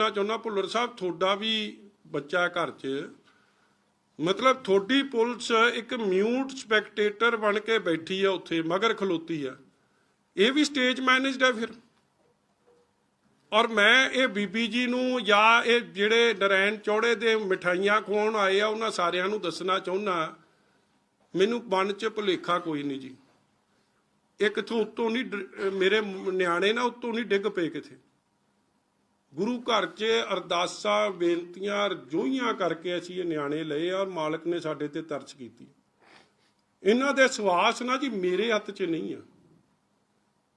ਕਹਿਣਾ ਚਾਹੁੰਦਾ ਭੁੱਲਰ ਸਾਹਿਬ, ਤੁਹਾਡਾ ਵੀ ਬੱਚਾ ਘਰ 'ਚ, ਮਤਲਬ ਤੁਹਾਡੀ ਪੁਲਿਸ ਇੱਕ ਮਿਊਟ ਸਪੈਕਟੇਟਰ ਬਣ ਕੇ ਬੈਠੀ ਆ ਉੱਥੇ, ਮਗਰ ਖਲੋਤੀ ਆ। ਇਹ ਵੀ ਸਟੇਜ ਮੈਨੇਜਡ ਹੈ ਫਿਰ। ਔਰ ਮੈਂ ਇਹ ਬੀਬੀ ਜੀ ਨੂੰ ਜਾਂ ਇਹ ਜਿਹੜੇ ਨਰੈਣ ਚੌੜੇ ਦੇ ਮਠਾਈਆਂ ਖਵਾਉਣ ਆਏ ਆ, ਉਹਨਾਂ ਸਾਰਿਆਂ ਨੂੰ ਦੱਸਣਾ ਚਾਹੁੰਦਾ। ਮੈਨੂੰ ਮਨ 'ਚ ਭੁਲੇਖਾ ਕੋਈ ਨਹੀਂ ਜੀ। ਇਹ ਕਿਥੋਂ ਉੱਤੋਂ ਨਹੀਂ ਮੇਰੇ ਨਿਆਣੇ ਨਾ ਉੱਤੋਂ ਨਹੀਂ ਡਿੱਗ ਪਏ ਕਿਥੇ ਗੁਰੂ ਘਰ 'ਚ ਅਰਦਾਸਾਂ, ਬੇਨਤੀਆਂ, ਰਜੋਈਆਂ ਕਰਕੇ ਅਸੀਂ ਇਹ ਨਿਆਣੇ ਲਏ ਔਰ ਮਾਲਕ ਨੇ ਸਾਡੇ ਤੇ ਤਰਸ ਕੀਤੀ। ਇਹਨਾਂ ਦੇ ਸਵਾਸ ਨਾ ਜੀ ਮੇਰੇ ਹੱਥ 'ਚ ਨਹੀਂ ਆ।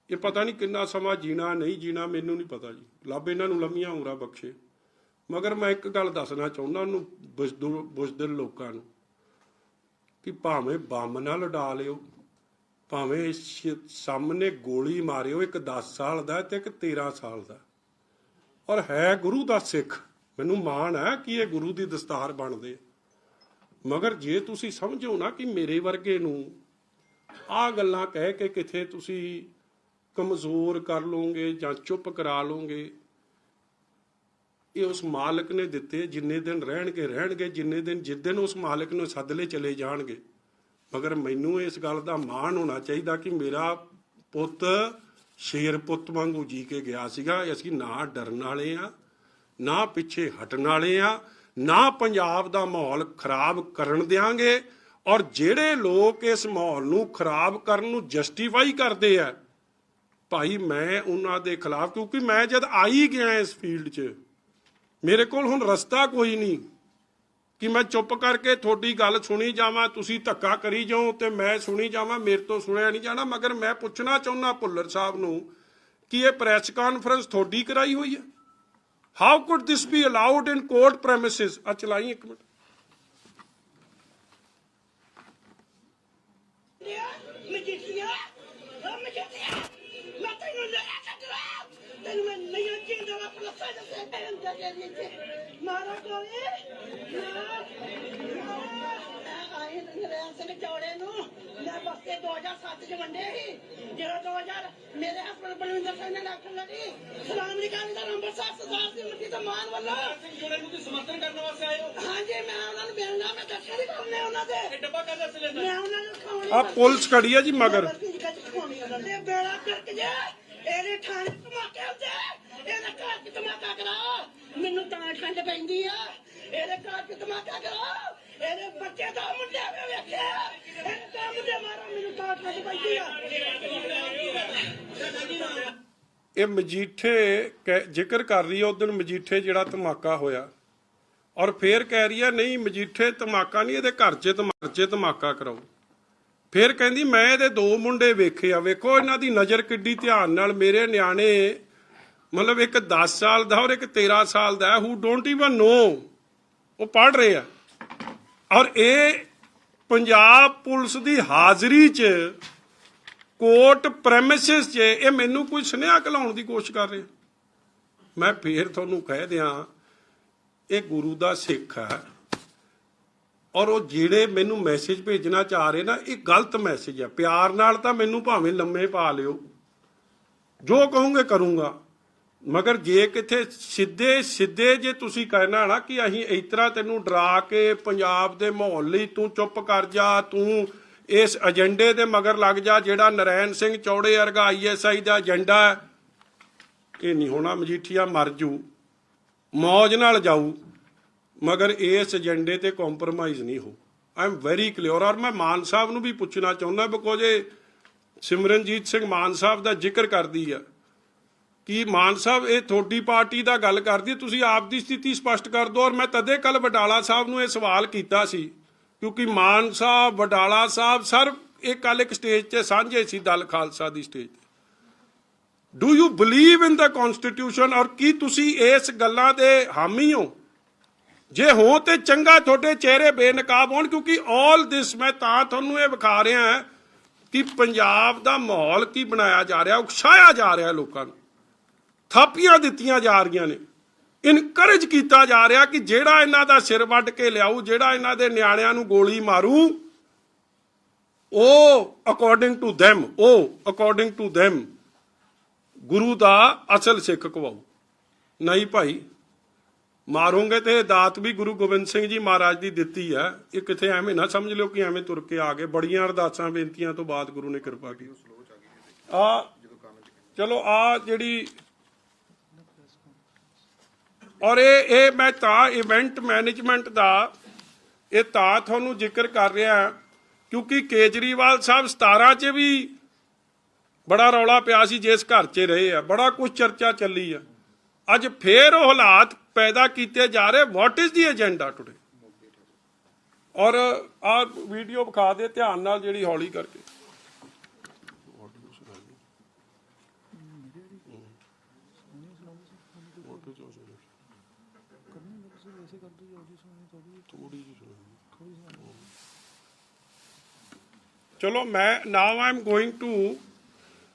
ਇਹ ਪਤਾ ਨਹੀਂ ਕਿੰਨਾ ਸਮਾਂ ਜੀਣਾ, ਨਹੀਂ ਜੀਣਾ, ਮੈਨੂੰ ਨਹੀਂ ਪਤਾ ਜੀ। ਲੱਭ ਇਹਨਾਂ ਨੂੰ ਲੰਮੀਆਂ ਉਮਰਾਂ ਬਖਸ਼ੇ। ਮਗਰ ਮੈਂ ਇੱਕ ਗੱਲ ਦੱਸਣਾ ਚਾਹੁੰਦਾ ਉਹਨੂੰ ਬੁਜ਼ਦੁਰ ਬੁਜ਼ਦਿਲ ਲੋਕਾਂ ਨੂੰ, ਕਿ ਭਾਵੇਂ ਬੰਮ ਨਾਲ ਉਡਾ ਲਿਓ, ਭਾਵੇਂ ਸ਼- ਸਾਹਮਣੇ ਗੋਲੀ ਮਾਰਿਓ, ਇੱਕ 10 ਸਾਲ ਦਾ ਤੇ ਇੱਕ 13 ਸਾਲ ਦਾ। ਔਰ ਹੈ ਗੁਰੂ ਦਾ ਸਿੱਖ। ਮੈਨੂੰ ਮਾਣ ਹੈ ਕਿ ਇਹ ਗੁਰੂ ਦੀ ਦਸਤਾਰ ਬਣਦੇ ਮਗਰ ਜੇ ਤੁਸੀਂ ਸਮਝੋ ਨਾ ਕਿ ਮੇਰੇ ਵਰਗੇ ਨੂੰ ਆ ਗੱਲਾਂ ਕਹਿ ਕੇ ਕਿਥੇ ਤੁਸੀਂ ਕਮਜ਼ੋਰ ਕਰ ਲਓਗੇ ਜਾਂ ਚੁੱਪ ਕਰਾ ਲਓਗੇ ਇਹ ਉਸ ਮਾਲਕ ਨੇ ਦਿੱਤੇ, ਜਿੰਨੇ ਦਿਨ ਰਹਿਣਗੇ ਰਹਿਣਗੇ, ਜਿੰਨੇ ਦਿਨ ਜਿੱਦਨ ਉਸ ਮਾਲਕ ਨੂੰ ਸੱਦਲੇ ਚਲੇ ਜਾਣਗੇ। ਮਗਰ ਮੈਨੂੰ ਇਸ ਗੱਲ ਦਾ ਮਾਣ ਹੋਣਾ ਚਾਹੀਦਾ ਕਿ ਮੇਰਾ ਪੁੱਤ ਸ਼ੇਰ ਪੁੱਤ ਵਾਂਗੂ ਜੀ ਕੇ ਗਿਆ ਸੀਗਾ। ਅਸੀਂ ਨਾ ਡਰਨ ਵਾਲੇ ਆ, ਨਾ ਪਿੱਛੇ ਹਟਣ ਵਾਲੇ ਆ, ਨਾ ਪੰਜਾਬ ਦਾ ਮਾਹੌਲ ਖਰਾਬ ਕਰਨ ਦਿਆਂਗੇ ਔਰ ਜਿਹੜੇ ਲੋਕ ਇਸ ਮਾਹੌਲ ਨੂੰ ਖਰਾਬ ਕਰਨ ਨੂੰ ਜਸਟੀਫਾਈ ਕਰਦੇ ਆ, ਭਾਈ ਮੈਂ ਉਹਨਾਂ ਦੇ ਖਿਲਾਫ ਕਿਉਂਕਿ ਮੈਂ ਜਦ ਆਈ ਗਿਆ ਇਸ ਫੀਲਡ 'ਚ, ਮੇਰੇ ਕੋਲ ਹੁਣ ਰਸਤਾ ਕੋਈ ਨਹੀਂ। ਕਿ ਮੈਂ ਚੁੱਪ ਕਰਕੇ ਤੁਹਾਡੀ ਗੱਲ ਸੁਣੀ ਜਾਵਾਂ, ਤੁਸੀਂ ਧੱਕਾ ਕਰੀ ਜਾਓ ਤੇ ਮੈਂ ਸੁਣੀ ਜਾਵਾਂ, ਮੇਰੇ ਤੋਂ ਸੁਣਿਆ ਨਹੀਂ ਜਾਣਾ। ਮਗਰ ਮੈਂ ਪੁੱਛਣਾ ਚਾਹੁੰਦਾ ਭੁੱਲਰ ਸਾਹਿਬ ਨੂੰ ਕਿ ਇਹ ਪ੍ਰੈਸ ਕਾਨਫਰੰਸ ਤੁਹਾਡੀ ਕਰਾਈ ਹੋਈ ਹੈ? How could this be allowed in court premises ਆ ਚਲਾਈ ਇੱਕ ਮਿੰਟ ਮਜੀਠੀਆ ਹਾਂ ਮਜੀਠੀਆ ਮੈਂ ਤੈਨੂੰ ਲੈ ਚੱਕਰਾ ਤੈਨੂੰ ਮੈਂ ਨਹੀਂ ਜਿੰਦਾ ਵਾ ਪਲਸਾ ਜਸੇ ਤੈਨੂੰ ਦੇ ਦੇ ਦਿੱਤੇ ਮਾਰਾ ਕੋਲੇ ਆਏ ਨਰਿਆਣ ਸਿੰਘ ਚੌੜੇ ਨੂੰ। ਮੈਂ ਬਸਤੇ 2007 ਚ ਵੰਡੇ ਸੀ। ਜਿਹੜਾ 2000 ਮੇਰੇ ਹਸਬੰਦ ਬਲਵਿੰਦਰ ਸਿੰਘ ਨੇ ਡਾਕਟਰ ਲੜੀ। ਸਲਾਮ ਨਿਕਾਲ ਦਾ ਨੰਬਰ ਸਾਹਿਬ ਸਰਦਾਰ ਦੀ ਮੱਤੀ ਦਾ ਮਾਨ ਵੱਲੋਂ। ਜੋੜੇ ਨੂੰ ਤੁਸੀਂ ਸਮਰਥਨ ਕਰਨ ਵਾਸਤੇ ਆਏ ਹੋ? ਹਾਂਜੀ ਮੈਂ ਉਹਨਾਂ ਨੂੰ ਮਿਲਣਾ ਮੈਂ ਦੱਸਿਆ ਨਹੀਂ ਕਰਨੇ ਉਹਨਾਂ ਦੇ। ਇਹ ਡੱਬਾ ਕਾਹਦਾ ਸਿਲੰਡਰ ਮੈਂ ਉਹਨਾਂ ਨੂੰ ਖਾਉਣੀ ਆ ਪੁਲਿਸ ਖੜੀ ਆ ਜੀ ਮਗਰ। ਤੇ ਬੇੜਾ ਕਰਕ ਜੇ। ਇਹਦੇ ਥਾਣੇ ਧਮਾਕੇ ਹੁੰਦੇ ਇਹਦੇ ਘਰ ਚ ਧਮਾਕਾ ਕਰਾ ਮੈਨੂੰ ਤਾਂ ਠੰਡ ਪੈਂਦੀ ਆ। ਇਹਦੇ ਘਰ ਚ ਧਮਾਕਾ ਕਰਾ ਇਹਦੇ ਬੱਚੇ ਦਾ ਮੁੰਡੇ ਵੇ ਵੇਖਿਆ ਇਹ ਤਾਂ ਮੁੰਡੇ ਮਾਰਾ, ਮੈਨੂੰ ਤਾਂ ਠੰਡ ਪੈਂਦੀ ਆ। ਇਹ ਮਜੀਠੇ ਜ਼ਿਕਰ ਕਰ ਰਹੀ ਹੈ ਉਦੋਂ ਮਜੀਠੇ ਜਿਹੜਾ ਧਮਾਕਾ ਹੋਇਆ। ਔਰ ਫੇਰ ਕਹਿ ਰਹੀ ਹੈ ਨਹੀਂ, ਮਜੀਠੇ ਧਮਾਕਾ ਨਹੀਂ, ਇਹਦੇ ਘਰ 'ਚ ਧਮਾ- 'ਚ ਧਮਾਕਾ ਕਰਾਓ। ਫਿਰ ਕਹਿੰਦੀ, ਮੈਂ ਇਹਦੇ ਦੋ ਮੁੰਡੇ ਵੇਖੇ ਆ। ਵੇਖੋ, ਇਹਨਾਂ ਦੀ ਨਜ਼ਰ ਕਿੱਡੀ ਧਿਆਨ ਨਾਲ ਮੇਰੇ ਨਿਆਣੇ, ਮਤਲਬ ਇੱਕ 10 ਸਾਲ ਦਾ ਔਰ ਇੱਕ 13 ਸਾਲ ਦਾ ਹੂ ਡੋਂਟ ਇਵਨ ਨੋ ਉਹ ਪੜ ਰਹੇ ਆ। ਔਰ ਇਹ ਪੰਜਾਬ ਪੁਲਿਸ ਦੀ ਹਾਜ਼ਰੀ 'ਚ, ਕੋਰਟ ਪ੍ਰੈਮਿਸਿਸ 'ਚ, ਇਹ ਮੈਨੂੰ ਕੋਈ ਸੁਨੇਹਾ ਕਲਾਉਣ ਦੀ ਕੋਸ਼ਿਸ਼ ਕਰ ਰਹੇ। ਮੈਂ ਫੇਰ ਤੁਹਾਨੂੰ ਕਹਿ ਦਿਆਂ, ਇਹ ਗੁਰੂ ਦਾ ਸਿੱਖ ਹੈ ਔਰ ਉਹ ਜਿਹੜੇ ਮੈਨੂੰ ਮੈਸੇਜ ਭੇਜਣਾ ਚਾਹ ਰਹੇ ਨਾ, ਇਹ ਗਲਤ ਮੈਸੇਜ ਹੈ ਪਿਆਰ ਨਾਲ ਤਾਂ ਮੈਨੂੰ ਭਾਵੇਂ ਲੰਮੇ ਪਾ ਲਿਓ। ਜੋ ਕਹੋਗੇ ਕਰੂੰਗਾ। ਮਗਰ ਜੇ ਕਿਥੇ ਸਿੱਧੇ ਸਿੱਧੇ ਜੇ ਤੁਸੀਂ ਕਹਿਣਾ ਨਾ ਕਿ ਅਸੀਂ ਇਸ ਤਰ੍ਹਾਂ ਤੈਨੂੰ ਡਰਾ ਕੇ ਪੰਜਾਬ ਦੇ ਮਾਹੌਲ ਲਈ ਤੂੰ ਚੁੱਪ ਕਰ ਜਾ, ਤੂੰ ਇਸ ਏਜੰਡੇ ਦੇ ਮਗਰ ਲੱਗ ਜਾ, ਜਿਹੜਾ ਨਰੈਣ ਸਿੰਘ ਚੌੜੇ ਵਰਗਾ ਆਈਐਸਆਈ ਦਾ ਏਜੰਡਾ ਇਹ ਨਹੀਂ ਹੋਣਾ, ਮਜੀਠੀਆ ਮਰ ਜੂ। ਮੌਜ ਨਾਲ ਜਾਊ। ਮਗਰ ਇਸ ਏਜੰਡੇ ਤੇ ਕੰਪਰੋਮਾਈਜ਼ ਨਹੀਂ ਹੋ। ਆਈ ਐਮ ਵੈਰੀ ਕਲੀਅਰ ਔਰ ਮੈਂ ਮਾਨ ਸਾਹਿਬ ਨੂੰ ਵੀ ਪੁੱਛਣਾ ਚਾਹੁੰਦਾ ਬਿਕੋਜ਼ ਇਹ ਸਿਮਰਨਜੀਤ ਸਿੰਘ ਮਾਨ ਸਾਹਿਬ ਦਾ ਜ਼ਿਕਰ ਕਰਦੀ ਆ। ਕਿ ਮਾਨ ਸਾਹਿਬ, ਇਹ ਤੁਹਾਡੀ ਪਾਰਟੀ ਦਾ ਗੱਲ ਕਰਦੀ ਤੁਸੀਂ ਆਪ ਦੀ ਸਥਿਤੀ ਸਪਸ਼ਟ ਕਰ ਦਿਓ, ਔਰ ਮੈਂ ਤਦੇ ਕੱਲ ਵਡਾਲਾ ਸਾਹਿਬ ਨੂੰ ਇਹ ਸਵਾਲ ਕੀਤਾ ਸੀ, ਕਿਉਂਕਿ ਮਾਨ ਸਾਹਿਬ, ਵਡਾਲਾ ਸਾਹਿਬ ਸਰ, ਇਹ ਕੱਲ ਇੱਕ ਸਟੇਜ ਤੇ ਸਾਂਝੇ ਸੀ, ਦਲ ਖਾਲਸਾ ਦੀ stage do you believe in the constitution ਔਰ ਕੀ ਤੁਸੀਂ ਇਸ ਗੱਲਾਂ ਦੇ ਹਾਮੀ ਹੋ? ਜੇ ਹੋ ਤੇ ਚੰਗਾ ਤੁਹਾਡੇ ਚਿਹਰੇ ਬੇਨਕਾਬ ਹੋਣ, ਕਿਉਂਕਿ ਆਲ ਦਿਸ ਮੈਂ ਤਾਂ ਤੁਹਾਨੂੰ ਇਹ ਵਿਖਾ ਰਿਹਾ ਹਾਂ ਕਿ ਪੰਜਾਬ ਦਾ ਮਾਹੌਲ ਕੀ ਬਣਾਇਆ ਜਾ ਰਿਹਾ, ਉਕਸਾਇਆ ਜਾ ਰਿਹਾ ਲੋਕਾਂ ਨੂੰ। ਥਾਪੀਆਂ ਦਿੱਤੀਆਂ ਜਾ ਰਹੀਆਂ ਨੇ। ਇਨਕਰੇਜ ਕੀਤਾ ਜਾ ਰਿਹਾ ਕਿ ਜਿਹੜਾ ਇਹਨਾਂ ਦਾ ਸਿਰ ਵੱਢ ਕੇ ਲਿਆਊ, ਜਿਹੜਾ ਇਹਨਾਂ ਦੇ ਨਿਆਣਿਆਂ ਨੂੰ ਗੋਲੀ ਮਾਰੂ, ਉਹ ਅਕੋਰਡਿੰਗ ਟੂ them, ਉਹ ਅਕੋਰਡਿੰਗ ਟੂ them, ਗੁਰੂ ਦਾ ਅਸਲ ਸਿੱਖ ਕਵਾਉ ਨਹੀਂ ਭਾਈ ਮਾਰੋਗੇ ਤੇ ਇਹ ਦਾਤ ਵੀ ਗੁਰੂ ਗੋਬਿੰਦ ਸਿੰਘ ਜੀ ਮਹਾਰਾਜ ਦੀ ਦਿੱਤੀ ਆ। ਇਹ ਕਿਥੇ ਐਵੇਂ ਨਾ ਸਮਝ ਲਿਓ ਕਿ ਐਵੇਂ ਤੁਰ ਕੇ ਆ ਗਏ। ਬੜੀਆਂ ਅਰਦਾਸਾਂ ਬੇਨਤੀਆਂ ਤੋਂ ਬਾਅਦ ਗੁਰੂ ਨੇ ਕਿਰਪਾ ਕੀਤੀ। ਆ, ਚਲੋ ਆ ਜਿਹੜੀ ਔਰ ਇਹ ਇਹ ਮੈਂ ਤਾਂ ਇਵੈਂਟ ਮੈਨੇਜਮੈਂਟ ਦਾ ਇਹ ਤਾਂ ਤੁਹਾਨੂੰ ਜ਼ਿਕਰ ਕਰ ਰਿਹਾ ਕਿਉਂਕਿ ਕੇਜਰੀਵਾਲ ਸਾਹਿਬ 17 ਚ ਵੀ ਬੜਾ ਰੌਲਾ ਪਿਆ ਸੀ, ਜਿਸ ਘਰ 'ਚ ਰਹੇ ਆ। ਬੜਾ ਕੁਝ ਚਰਚਾ ਚੱਲੀ ਆ। ਅੱਜ ਫੇਰ ਉਹ ਹਾਲਾਤ ਪੈਦਾ ਕੀਤੇ ਜਾ ਰਹੇ what is the agenda today ਔਰ ਆ ਵੀਡੀਓ ਵਿਖਾ ਦੇ, ਧਿਆਨ ਨਾਲ ਜਿਹੜੀ ਹੌਲੀ ਕਰਕੇ। ਚਲੋ ਮੈਂ ਨਾਓ ਆਈ ਗੋਇੰਗ ਟੂ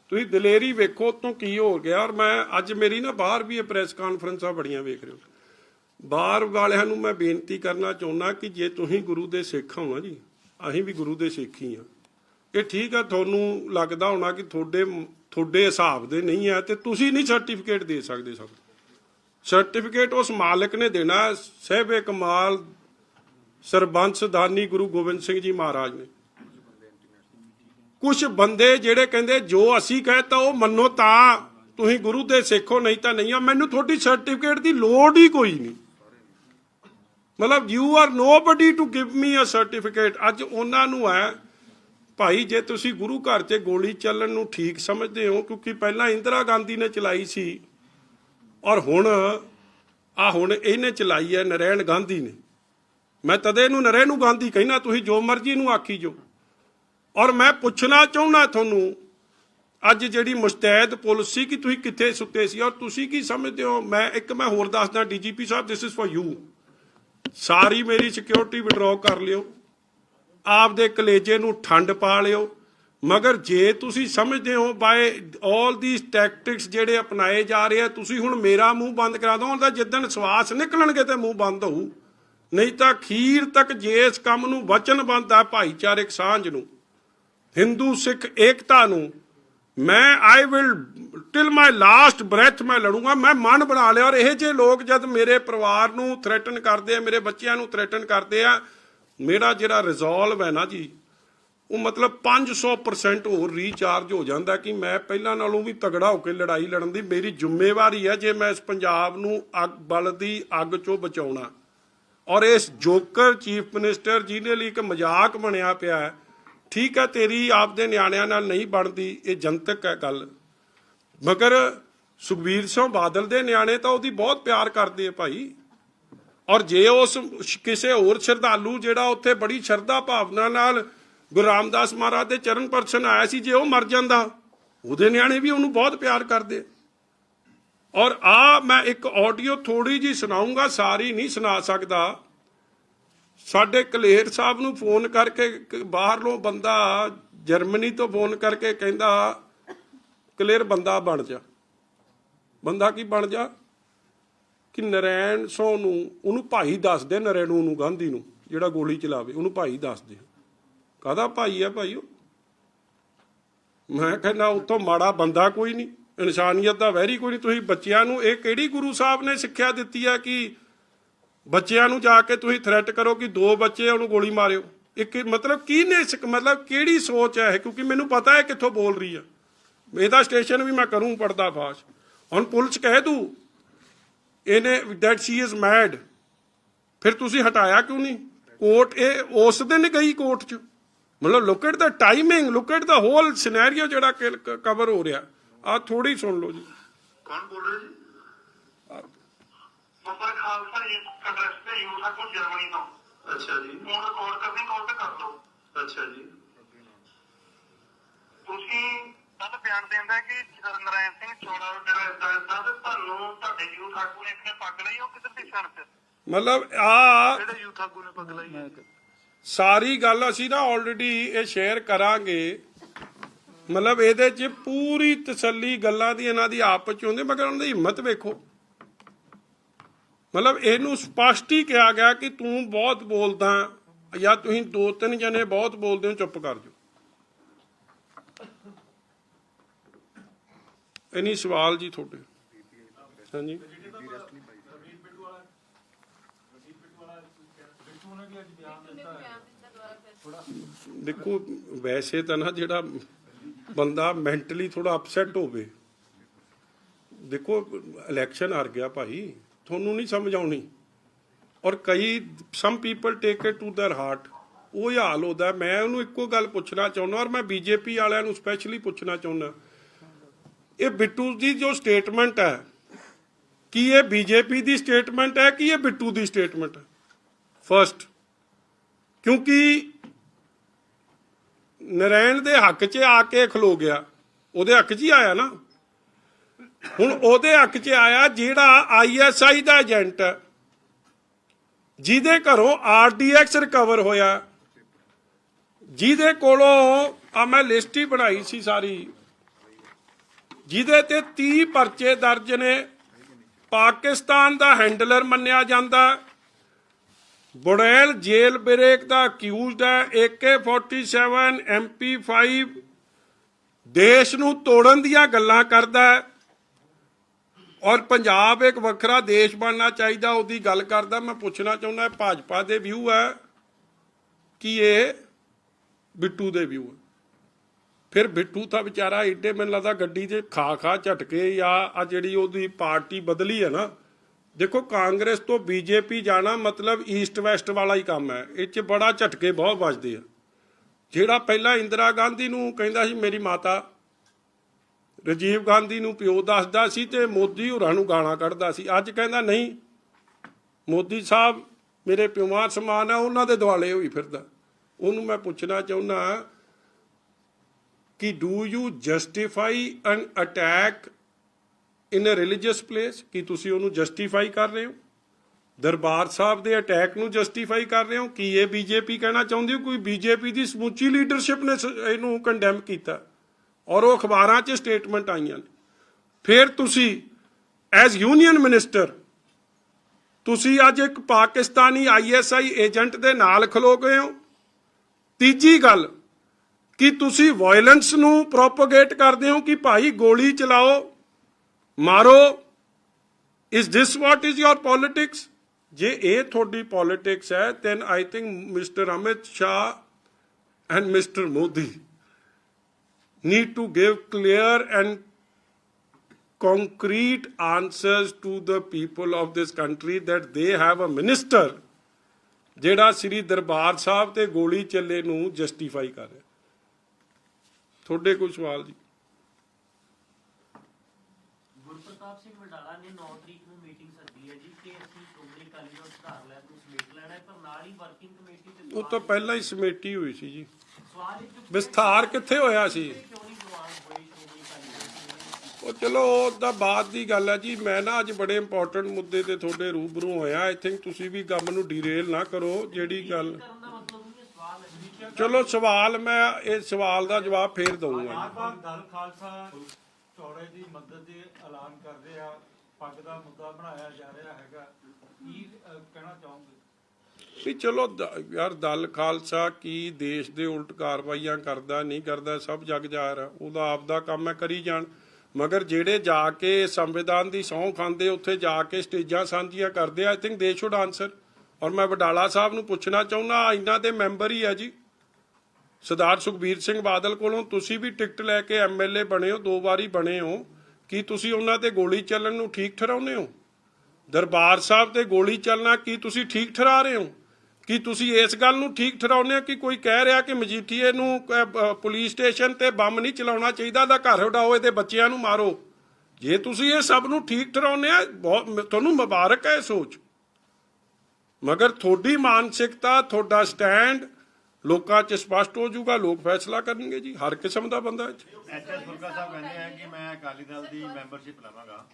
ਤੁਸੀਂ ਦਲੇਰੀ ਵੇਖੋ ਤੋਂ ਕੀ ਹੋ ਗਿਆ ਔਰ ਮੈਂ ਅੱਜ ਮੇਰੀ ਨਾ ਬਾਹਰ ਵੀ ਇਹ ਪ੍ਰੈਸ ਕਾਨਫਰੰਸਾਂ ਬੜੀਆਂ ਵੇਖ ਰਹੇ ਹੋ। ਬਾਹਰ ਵਾਲਿਆਂ ਨੂੰ ਮੈਂ ਬੇਨਤੀ ਕਰਨਾ ਚਾਹੁੰਦਾ ਕਿ ਜੇ ਤੁਸੀਂ ਗੁਰੂ ਦੇ ਸਿੱਖ ਹੋ ਜੀ ਅਸੀਂ ਵੀ ਗੁਰੂ ਦੇ ਸਿੱਖ ਹੀ ਆ ਇਹ ਠੀਕ ਆ ਤੁਹਾਨੂੰ ਲੱਗਦਾ ਹੋਣਾ ਕਿ ਤੁਹਾਡੇ ਤੁਹਾਡੇ ਹਿਸਾਬ ਦੇ ਨਹੀਂ ਆ ਤੇ ਤੁਸੀਂ ਨਹੀਂ ਸਰਟੀਫਿਕੇਟ ਦੇ ਸਕਦੇ ਸਭ। ਸਰਟੀਫਿਕੇਟ ਉਸ ਮਾਲਕ ਨੇ ਦੇਣਾ ਹੈ, ਸਹਿਬੇ ਕਮਾਲ ਸਰਬੰਸ ਦਾਨੀ ਗੁਰੂ ਗੋਬਿੰਦ ਸਿੰਘ ਜੀ ਮਹਾਰਾਜ ਨੇ। ਕੁਝ ਬੰਦੇ ਜਿਹੜੇ ਕਹਿੰਦੇ, ਜੋ ਅਸੀਂ ਕਹਤਾ ਉਹ ਮੰਨੋ ਤਾਂ। ਤੁਸੀਂ ਗੁਰੂ ਦੇ ਸਿੱਖੋ, ਨਹੀਂ ਤਾਂ ਨਹੀਂ ਆ। ਮੈਨੂੰ ਤੁਹਾਡੀ ਸਰਟੀਫਿਕੇਟ ਦੀ ਲੋੜ ਹੀ ਕੋਈ ਨਹੀਂ। ਮਤਲਬ you are nobody to give me a certificate ਅੱਜ ਉਹਨਾਂ ਨੂੰ ਹੈ, ਭਾਈ, ਜੇ ਤੁਸੀਂ ਗੁਰੂ ਘਰ 'ਚ ਗੋਲੀ ਚੱਲਣ ਨੂੰ ਠੀਕ ਸਮਝਦੇ ਹੋ, ਕਿਉਂਕਿ ਪਹਿਲਾਂ ਇੰਦਰਾ ਗਾਂਧੀ ਨੇ ਚਲਾਈ ਸੀ, ਔਰ ਹੁਣ ਆ ਹੁਣ ਇਹਨੇ ਚਲਾਈ ਹੈ ਨਰੈਣ ਗਾਂਧੀ ਨੇ। ਮੈਂ ਤਦੇ ਨੂੰ ਨਰੈਣ ਗਾਂਧੀ ਕਹਿਣਾ ਤੁਸੀਂ ਜੋ ਮਰਜ਼ੀ ਨੂੰ ਆਖੀ ਜੋ। ਔਰ ਮੈਂ ਪੁੱਛਣਾ ਚਾਹੁੰਦਾ ਤੁਹਾਨੂੰ, ਅੱਜ ਜਿਹੜੀ ਮੁਸਤੈਦ ਪੁਲਿਸ ਸੀ ਕਿ ਤੁਸੀਂ ਕਿੱਥੇ ਸੁੱਤੇ ਸੀ ਔਰ ਤੁਸੀਂ ਕੀ ਸਮਝਦੇ ਹੋ? ਮੈਂ ਇੱਕ ਮੈਂ ਹੋਰ ਦੱਸਦਾ, ਡੀਜੀਪੀ ਸਾਹਿਬ ਦਿਸ ਇਜ਼ ਫॉर ਯੂ ਸਾਰੀ ਮੇਰੀ ਸਿਕਿਉਰਿਟੀ ਵਿਡਰਾਅ ਕਰ ਲਿਓ। ਆਪਦੇ ਕਲੇਜੇ ਨੂੰ ਠੰਡ ਪਾ ਲਿਓ। ਮਗਰ ਜੇ ਤੁਸੀਂ ਸਮਝਦੇ ਹੋ ਬਾਏ 올 ਥੀਸ ਟੈਕਟਿਕਸ ਜਿਹੜੇ ਅਪਣਾਏ ਜਾ ਰਹੇ ਆ, ਤੁਸੀਂ ਹੁਣ ਮੇਰਾ ਮੂੰਹ ਬੰਦ ਕਰਾ ਦੋ ਤਾਂ ਜਿੱਦਣ ਸਵਾਸ ਨਿਕਲਣਗੇ ਤੇ ਮੂੰਹ ਬੰਦ ਹੋਊ। ਨਹੀਂ ਤਾਂ ਖੀਰ ਤੱਕ ਜੇ ਇਸ ਕੰਮ ਨੂੰ ਵਚਨਬੰਦ ਆ ਭਾਈਚਾਰਕ ਸਾਂਝ ਨੂੰ। ਹਿੰਦੂ, ਸਿੱਖ, ਏਕਤਾ ਨੂੰ ਮੈਂ I will till my last breath ਮੈਂ ਲੜੂੰਗਾ, ਮੈਂ ਮਨ ਬਣਾ ਲਿਆ ਔਰ ਇਹ ਜੇ ਲੋਕ ਜਦ ਮੇਰੇ ਪਰਿਵਾਰ ਨੂੰ ਥ੍ਰੈਟਨ ਕਰਦੇ ਆ, ਮੇਰੇ ਬੱਚਿਆਂ ਨੂੰ ਥ੍ਰੈਟਨ ਕਰਦੇ ਆ, ਮੇਰਾ ਜਿਹੜਾ ਰਿਜ਼ੋਲਵ ਹੈ ਨਾ ਜੀ, ਉਹ ਮਤਲਬ 500% ਹੋਰ ਰੀਚਾਰਜ ਹੋ ਜਾਂਦਾ ਕਿ ਮੈਂ ਪਹਿਲਾਂ ਨਾਲੋਂ ਵੀ ਤਗੜਾ ਹੋ ਕੇ ਲੜਾਈ ਲੜਨ ਦੀ ਮੇਰੀ ਜ਼ਿੰਮੇਵਾਰੀ ਹੈ ਜੇ ਮੈਂ ਇਸ ਪੰਜਾਬ ਨੂੰ ਅੱਗ, ਬਲ ਦੀ ਅੱਗ ਚੋਂ ਬਚਾਉਣਾ। ਔਰ ਇਸ ਜੋਕਰ ਚੀਫ ਮਿਨਿਸਟਰ ਜਿਹਦੇ ਲਈ ਇੱਕ ਮਜ਼ਾਕ ਬਣਿਆ ਪਿਆ ਹੈ ਠੀਕ ਹੈ ਤੇਰੀ ਆਪਦੇ ਨਿਆਣਿਆਂ ਨਾਲ ਨਹੀਂ ਬਣਦੀ, ਇਹ ਜਨਤਕ ਹੈ ਗੱਲ। ਮਗਰ ਸੁਖਬੀਰ ਸਿੰਘ ਬਾਦਲ ਦੇ ਨਿਆਣੇ ਤਾਂ ਉਹਦੀ ਬਹੁਤ ਪਿਆਰ ਕਰਦੇ ਆ ਭਾਈ। ਔਰ ਜੇ ਉਸ ਕਿਸੇ ਹੋਰ ਸ਼ਰਧਾਲੂ ਜਿਹੜਾ ਉੱਥੇ ਬੜੀ ਸ਼ਰਧਾ ਭਾਵਨਾ ਨਾਲ ਗੁਰੂ ਰਾਮਦਾਸ ਮਹਾਰਾਜ ਦੇ ਚਰਨ ਪਰਸ਼ਨ ਆਇਆ ਸੀ, ਜੇ ਉਹ ਮਰ ਜਾਂਦਾ, ਉਹਦੇ ਨਿਆਣੇ ਵੀ ਉਹਨੂੰ ਬਹੁਤ ਪਿਆਰ ਕਰਦੇ ਔਰ ਆ ਮੈਂ ਇੱਕ ਆਡੀਓ ਥੋੜੀ ਜੀ ਸੁਣਾਉਂਗਾ ਸਾਰੀ ਨਹੀਂ ਸੁਣਾ ਸਕਦਾ। ਸਾਡੇ ਕਲੇਰ ਸਾਹਿਬ ਨੂੰ ਫੋਨ ਕਰਕੇ ਇੱਕ ਬਾਹਰਲੋਂ ਬੰਦਾ ਜਰਮਨੀ ਤੋਂ ਫੋਨ ਕਰਕੇ ਕਹਿੰਦਾ, ਕਲੇਰ ਬੰਦਾ ਬਣ ਜਾ। ਬੰਦਾ ਕੀ ਬਣ ਜਾ? ਕਿ ਨਰੈਣ ਸੋ ਨੂੰ, ਉਹਨੂੰ ਭਾਈ ਦੱਸ ਦੇ ਨਰੈਣੂ ਨੂੰ, ਗਾਂਧੀ ਨੂੰ, ਜਿਹੜਾ ਗੋਲੀ ਚਲਾਵੇ, ਉਹਨੂੰ ਭਾਈ ਦੱਸ ਦੇ ਕਾਹਦਾ ਭਾਈ ਆ ਭਾਈ ਉਹ ਮੈਂ ਕਹਿੰਦਾ ਉਤੋਂ ਮਾੜਾ ਬੰਦਾ ਕੋਈ ਨਹੀਂ, ਇਨਸਾਨੀਅਤ ਦਾ ਵੈਰੀ ਕੋਈ ਨਹੀਂ। ਤੁਸੀਂ ਬੱਚਿਆਂ ਨੂੰ, ਇਹ ਕਿਹੜੀ ਗੁਰੂ ਸਾਹਿਬ ਨੇ ਸਿੱਖਿਆ ਦਿੱਤੀ ਆ ਕਿ ਬੱਚਿਆਂ ਨੂੰ ਜਾ ਕੇ ਤੁਸੀਂ ਥ੍ਰੈਟ ਕਰੋ ਕਿ ਦੋ ਬੱਚੇ ਉਹਨੂੰ ਗੋਲੀ ਮਾਰਿਓ। ਇੱਕ ਮਤਲਬ ਕੀ ਨੇ ਮਤਲਬ ਕਿਹੜੀ ਸੋਚ ਹੈ ਕਿਉਂਕਿ ਮੈਨੂੰ ਪਤਾ ਹੈ ਕਿੱਥੋਂ ਬੋਲ ਰਹੀ ਆ। ਇਹਦਾ ਸਟੇਸ਼ਨ ਵੀ ਮੈਂ ਕਰੂੰ ਪਰਦਾ ਫਾਸ਼। ਹੁਣ ਪੁਲਿਸ ਕਹਿ ਦੂ, ਇਹਨੇ ਦੈਟ ਸ਼ੀ ਇਜ਼ ਮੈਡ ਫਿਰ ਤੁਸੀਂ ਹਟਾਇਆ ਕਿਉਂ ਨਹੀਂ? ਕੋਰਟ, ਇਹ ਉਸ ਦਿਨ ਗਈ ਕੋਰਟ 'ਚ। ਮਤਲਬ look at the timing look at the whole scenario ਜਿਹੜਾ ਕਵਰ ਹੋ ਰਿਹਾ। ਆ ਥੋੜੀ ਸੁਣ ਲਓ ਜੀ। ਕੌਣ ਬੋਲ ਰਿਹਾ ਜੀ? ਬਾਬਾ ਖਾਲਸਾ ਜੀ ਕੰਗਰਸ ਦੇ ਯੂਥ ਆਗੂ ਜਰਮਨੀ ਤੋਂ। ਅੱਛਾ ਜੀ। ਫੋਨ ਰਿਕਾਰਡ ਕਰਨੀ ਕਾਲ ਤੇ ਕਰ ਲਓ। ਅੱਛਾ ਜੀ। ਤੁਸੀਂ ਕੱਲ ਬਿਆਨ ਦਿੰਦਾ ਕਿ ਨਰਾਇਣ ਸਿੰਘ ਚੋੜਾ ਜਿਹੜਾ ਇਦਾਂ ਸਾਹਿਬ ਤੁਹਾਨੂੰ ਤੁਹਾਡੇ ਯੂਥ ਆਗੂ ਨੇ ਇੱਥੇ ਪੱਗ ਲਈ ਉਹ ਕਿੱਧਰ ਦੀ ਸਣ ਤੇ? ਮਤਲਬ ਆ ਜਿਹੜੇ ਯੂਥ ਆਗੂ ਨੇ ਪੱਗ ਲਈ? ਹੈ ਸਾਰੀ ਗੱਲ ਅਸੀਂ ਨਾ ਆਲਰੇਡੀ ਇਹ ਸ਼ੇਅਰ ਕਰਾਂਗੇ। ਮਤਲਬ ਇਹਦੇ 'ਚ ਪੂਰੀ ਤਸੱਲੀ ਗੱਲਾਂ ਦੀ ਇਹਨਾਂ ਦੀ ਆਪਸ 'ਚ ਹੁੰਦੀ ਮਗਰ ਉਹਨਾਂ ਦੀ ਹਿੰਮਤ ਵੇਖੋ। ਮਤਲਬ ਇਹਨੂੰ ਸਪਸ਼ਟ ਹੀ ਕਿਹਾ ਗਿਆ ਕਿ ਤੂੰ ਬਹੁਤ ਬੋਲਦਾ ਜਾਂ ਤੁਸੀਂ ਦੋ ਤਿੰਨ ਜਣੇ ਬਹੁਤ ਬੋਲਦੇ ਹੋ, ਚੁੱਪ ਕਰ ਜਾਓ। ਇਨੀ ਸਵਾਲ ਜੀ ਤੁਹਾਡੇ। ਹਾਂਜੀ। ਦੇਖੋ, ਵੈਸੇ ਤਾਂ ਨਾ ਜਿਹੜਾ ਬੰਦਾ ਮੈਂਟਲੀ ਥੋੜਾ ਅਪਸੈਟ ਹੋਵੇ। ਦੇਖੋ ਇਲੈਕਸ਼ਨ ਹਾਰ ਗਿਆ ਭਾਈ। ਤੁਹਾਨੂੰ ਨਹੀਂ ਸਮਝ ਆਉਣੀ ਔਰ ਕਈ some people take it to their heart ਉਹ ਹੀ ਹਾਲ ਹੁੰਦਾ ਮੈਂ ਉਹਨੂੰ ਇੱਕੋ ਗੱਲ ਪੁੱਛਣਾ ਚਾਹੁੰਦਾ ਔਰ ਮੈਂ ਬੀਜੇਪੀ ਵਾਲਿਆਂ ਨੂੰ ਸਪੈਸ਼ਲੀ ਪੁੱਛਣਾ ਚਾਹੁੰਦਾ ਇਹ ਬਿੱਟੂ ਦੀ ਜੋ ਸਟੇਟਮੈਂਟ ਹੈ ਕੀ ਇਹ ਬੀਜੇਪੀ ਦੀ ਸਟੇਟਮੈਂਟ ਹੈ ਕਿ ਇਹ ਬਿੱਟੂ ਦੀ ਸਟੇਟਮੈਂਟ ਹੈ ਫਰਸਟ ਕਿਉਂਕਿ ਨਰੈਣ ਦੇ ਹੱਕ 'ਚ ਆ ਕੇ ਖਲੋ ਗਿਆ ਉਹਦੇ ਹੱਕ 'ਚ ਹੀ ਆਇਆ ਨਾ ਹੁਣ ਉਹਦੇ ਹੱਕ 'ਚ ਆਇਆ ਜਿਹੜਾ ਆਈਐਸਆਈ ਦਾ ਏਜੰਟ ਜਿਹਦੇ ਘਰੋਂ ਆਰਡੀਐਕਸ ਰਿਕਵਰ ਹੋਇਆ। ਜਿਹਦੇ ਕੋਲੋਂ ਆ ਮੈਂ ਲਿਸਟ ਹੀ ਬਣਾਈ ਸੀ ਸਾਰੀ। ਜਿਹਦੇ ਤੇ 30 ਪਰਚੇ ਦਰਜ ਨੇ। ਪਾਕਿਸਤਾਨ ਦਾ ਹੈਂਡਲਰ ਮੰਨਿਆ ਜਾਂਦਾ। ਬੁੜੈਲ ਜੇਲ ਬ੍ਰੇਕ ਦਾ ਅਕਿਊਜ਼ਡ ਹੈ। AK47 MP5 ਦੇਸ਼ ਨੂੰ ਤੋੜਨ ਦੀਆਂ ਗੱਲਾਂ ਕਰਦਾ ਹੈ। ਔਰ ਪੰਜਾਬ ਇੱਕ ਵੱਖਰਾ ਦੇਸ਼ ਬਣਨਾ ਚਾਹੀਦਾ, ਉਹਦੀ ਗੱਲ ਕਰਦਾ, ਮੈਂ ਪੁੱਛਣਾ ਚਾਹੁੰਦਾ ਭਾਜਪਾ ਦੇ ਵਿਊ ਹੈ ਕਿ ਇਹ ਬਿੱਟੂ ਦੇ ਵਿਊ ਹੈ? ਫਿਰ ਬਿੱਟੂ ਤਾਂ ਵਿਚਾਰਾ ਏਡੇ ਮੈਨੂੰ ਲੱਗਦਾ ਗੱਡੀ 'ਚ ਖਾ ਖਾ ਝਟਕੇ ਜਾਂ ਆ ਜਿਹੜੀ ਉਹਦੀ ਪਾਰਟੀ ਬਦਲੀ ਹੈ ਨਾ, ਦੇਖੋ ਕਾਂਗਰਸ ਤੋਂ ਬੀਜੇਪੀ ਜਾਣਾ ਮਤਲਬ ਈਸਟ ਵੈਸਟ ਵਾਲਾ ਹੀ ਕੰਮ ਹੈ, ਇਹ 'ਚ ਬੜਾ ਝਟਕੇ ਬਹੁਤ ਵੱਜਦੇ ਆ। ਜਿਹੜਾ ਪਹਿਲਾਂ ਇੰਦਰਾ ਗਾਂਧੀ ਨੂੰ ਕਹਿੰਦਾ ਸੀ, ਮੇਰੀ ਮਾਤਾ ਰਾਜੀਵ ਗਾਂਧੀ ਨੂੰ ਪਿਓ ਦੱਸਦਾ ਸੀ ਤੇ ਮੋਦੀ ਹੋਰਾਂ ਨੂੰ ਗਾਲਾਂ ਕੱਢਦਾ ਸੀ। ਅੱਜ ਕਹਿੰਦਾ, ਨਹੀਂ, ਮੋਦੀ ਸਾਹਿਬ ਮੇਰੇ ਪਿਓਾਂ ਸਮਾਨ ਆ, ਉਹਨਾਂ ਦੇ ਦੁਆਲੇ ਹੋਈ ਫਿਰਦਾ। ਉਹਨੂੰ ਮੈਂ ਪੁੱਛਣਾ ਚਾਹੁੰਦਾ ਕਿ do you justify an attack in a religious place ਕਿ ਤੁਸੀਂ ਉਹਨੂੰ ਜਸਟੀਫਾਈ ਕਰ ਰਹੇ ਹੋ? ਦਰਬਾਰ ਸਾਹਿਬ ਦੇ ਅਟੈਕ ਨੂੰ ਜਸਟੀਫਾਈ ਕਰ ਰਹੇ ਹੋ? ਕੀ ਇਹ ਬੀਜੇਪੀ ਕਹਿਣਾ ਚਾਹੁੰਦੇ ਹੋ? ਕੋਈ ਬੀਜੇਪੀ ਦੀ ਸਮੁੱਚੀ ਲੀਡਰਸ਼ਿਪ ਨੇ ਇਹਨੂੰ ਕੰਡੈਮ ਕੀਤਾ। ਔਰ ਉਹ ਅਖਬਾਰਾਂ 'ਚ ਸਟੇਟਮੈਂਟ ਆਈਆਂ ਨੇ। ਫਿਰ ਤੁਸੀਂ ਐਜ਼ ਯੂਨੀਅਨ ਮਿਨਿਸਟਰ ਤੁਸੀਂ ਅੱਜ ਇੱਕ ਪਾਕਿਸਤਾਨੀ ਆਈਐਸਆਈ ਏਜੰਟ ਦੇ ਨਾਲ ਖਲੋ ਗਏ ਹੋ। ਤੀਜੀ ਗੱਲ, ਕਿ ਤੁਸੀਂ ਵਾਇਲੈਂਸ ਨੂੰ ਪ੍ਰੋਪਗੇਟ ਕਰਦੇ ਹੋ ਕਿ ਭਾਈ ਗੋਲੀ ਚਲਾਓ, ਮਾਰੋ। Is this what is your politics ਜੇ ਇਹ ਤੁਹਾਡੀ ਪੋਲਿਟਿਕਸ ਹੈ, then I think mister Amit Shah and mister Modi need to give clear and concrete answers to the people of this country that they have a minister ਜਿਹੜਾ ਸ੍ਰੀ ਦਰਬਾਰ ਸਾਹਿਬ ਤੇ ਗੋਲੀ ਚੱਲੇ ਨੂੰ justify ਕਰ ਰਿਹਾ। ਤੁਹਾਡੇ ਕੋਈ ਸਵਾਲ ਜੀ? ਗੁਰਪ੍ਰਤਾਪ ਸਿੰਘ ਵਡਾਲਾ ਨੇ 9 ਤਰੀਕ ਨੂੰ ਮੀਟਿੰਗ ਸੱਦੀ ਹੈ ਜੀ ਕਿ ਅਸੀਂ ਸ਼੍ਰੋਮਣੀ ਅਕਾਲੀ ਦਲ ਸੁਧਾਰ ਲੈ ਨੂੰ ਸਮੇਟ ਲੈਣਾ ਹੈ ਪਰ ਨਾਲ ਹੀ ਵਰਕਿੰਗ ਕਮੇਟੀ ਤੇ ਉਹ ਤਾਂ ਪਹਿਲਾਂ ਹੀ ਸਮੇਟੀ ਹੋਈ ਸੀ ਜੀ। ਵਿਸਥਾਰ ਕਿੱਥੇ ਹੋਇਆ ਸੀ? ਉਹ ਚਲੋ ਉਹ ਤਾਂ ਬਾਅਦ ਦੀ ਗੱਲ ਹੈ ਜੀ। ਮੈਂ ਨਾ ਅੱਜ ਬੜੇ ਇੰਪੋਰਟੈਂਟ ਮੁੱਦੇ ਤੇ ਤੁਹਾਡੇ ਰੂਬਰੂ ਹੋਇਆ। ਆਈ ਥਿੰਕ ਤੁਸੀਂ ਵੀ ਕੰਮ ਨੂੰ ਡੀਰੇਲ ਨਾ ਕਰੋ ਜਿਹੜੀ ਗੱਲ ਚਲੋ ਸਵਾਲ ਮੈਂ ਇਹ ਸਵਾਲ ਦਾ ਜਵਾਬ ਫੇਰ ਦਊਂਗਾ ਦਲ ਖਾਲਸਾ ਚੌੜੇ ਦੀ ਮਦਦ ਦੇ ਐਲਾਨ ਕਰਦੇ ਆ। ਪੱਗ ਦਾ ਮੁੱਦਾ ਬਣਾਇਆ ਜਾ ਰਿਹਾ ਹੈਗਾ। ਕੀ ਕਹਿਣਾ ਚਾਹੋਗੇ? ਵੀ ਚਲੋ ਦ- ਯਾਰ ਦਲ ਖਾਲਸਾ ਕੀ ਦੇਸ਼ ਦੇ ਉਲਟ ਕਾਰਵਾਈਆਂ ਕਰਦਾ, ਨਹੀਂ ਕਰਦਾ, ਸਭ ਜਗ ਜਾਹਰ ਹੈ ਉਹਦਾ ਆਪਦਾ ਕੰਮ ਹੈ, ਕਰੀ ਜਾਣ। ਮਗਰ ਜਿਹੜੇ ਜਾ ਕੇ ਸੰਵਿਧਾਨ ਦੀ ਸਹੁੰ ਖਾਂਦੇ, ਉੱਥੇ ਜਾ ਕੇ ਸਟੇਜਾਂ ਸਾਂਝੀਆਂ ਕਰਦੇ ਆ I think they should answer ਔਰ ਮੈਂ ਵਡਾਲਾ ਸਾਹਿਬ ਨੂੰ ਪੁੱਛਣਾ ਚਾਹੁੰਦਾ ਇਹਨਾਂ ਦੇ ਮੈਂਬਰ ਹੀ ਆ ਜੀ। ਸਰਦਾਰ ਸੁਖਬੀਰ ਸਿੰਘ ਬਾਦਲ ਕੋਲੋਂ ਤੁਸੀਂ ਵੀ ਟਿਕਟ ਲੈ ਕੇ ਐਮਐਲਏ ਬਣੇ ਹੋ, ਦੋ ਵਾਰੀ ਬਣੇ ਹੋ। ਕੀ ਤੁਸੀਂ ਉਹਨਾਂ ਤੇ ਗੋਲੀ ਚੱਲਣ ਨੂੰ ਠੀਕ ਠਹਿਰਾਉਂਦੇ ਹੋ? ਦਰਬਾਰ ਸਾਹਿਬ ਤੇ ਗੋਲੀ ਚੱਲਣਾ, ਕੀ ਤੁਸੀਂ ਠੀਕ ਠਹਿਰਾ ਰਹੇ ਹੋ? ਕਿ ਤੁਸੀਂ ਇਸ ਗੱਲ ਨੂੰ ਠੀਕ ਠਹਿਰਾਉਂਦੇ ਹੋ ਕਿ ਕੋਈ ਕਹਿ ਰਿਹਾ ਕਿ ਮਜੀਠੀਏ ਨੂੰ ਪੁਲਿਸ ਸਟੇਸ਼ਨ ਤੇ ਬੰਬ ਨਹੀਂ ਚਲਾਉਣਾ ਚਾਹੀਦਾ, ਦਾ ਘਰ ਉਡਾਓ, ਇਹਦੇ ਬੱਚਿਆਂ ਨੂੰ ਮਾਰੋ? ਜੇ ਤੁਸੀਂ ਇਹ ਸਭ ਨੂੰ ਠੀਕ ਠਹਿਰਾਉਂਦੇ ਆ ਬਹੁਤ ਤੁਹਾਨੂੰ ਮੁਬਾਰਕ ਹੈ ਇਹ ਸੋਚ। ਮਗਰ ਤੁਹਾਡੀ ਮਾਨਸਿਕਤਾ, ਤੁਹਾਡਾ ਸਟੈਂਡ ਲੋਕਾਂ 'ਚ ਸਪਸ਼ਟ ਹੋ ਜਾਊਗਾ, ਲੋਕ ਫੈਸਲਾ ਕਰਨਗੇ ਜੀ, ਹਰ ਕਿਸਮ ਦਾ ਬੰਦਾ ਹੈ ਐਚਐਸ ਫੁਲਕਾ ਸਾਹਿਬ ਕਹਿੰਦੇ ਆ ਕਿ ਮੈਂ ਅਕਾਲੀ ਦਲ ਦੀ ਮੈਂਬਰਸ਼ਿਪ ਲਵਾਂਗਾ।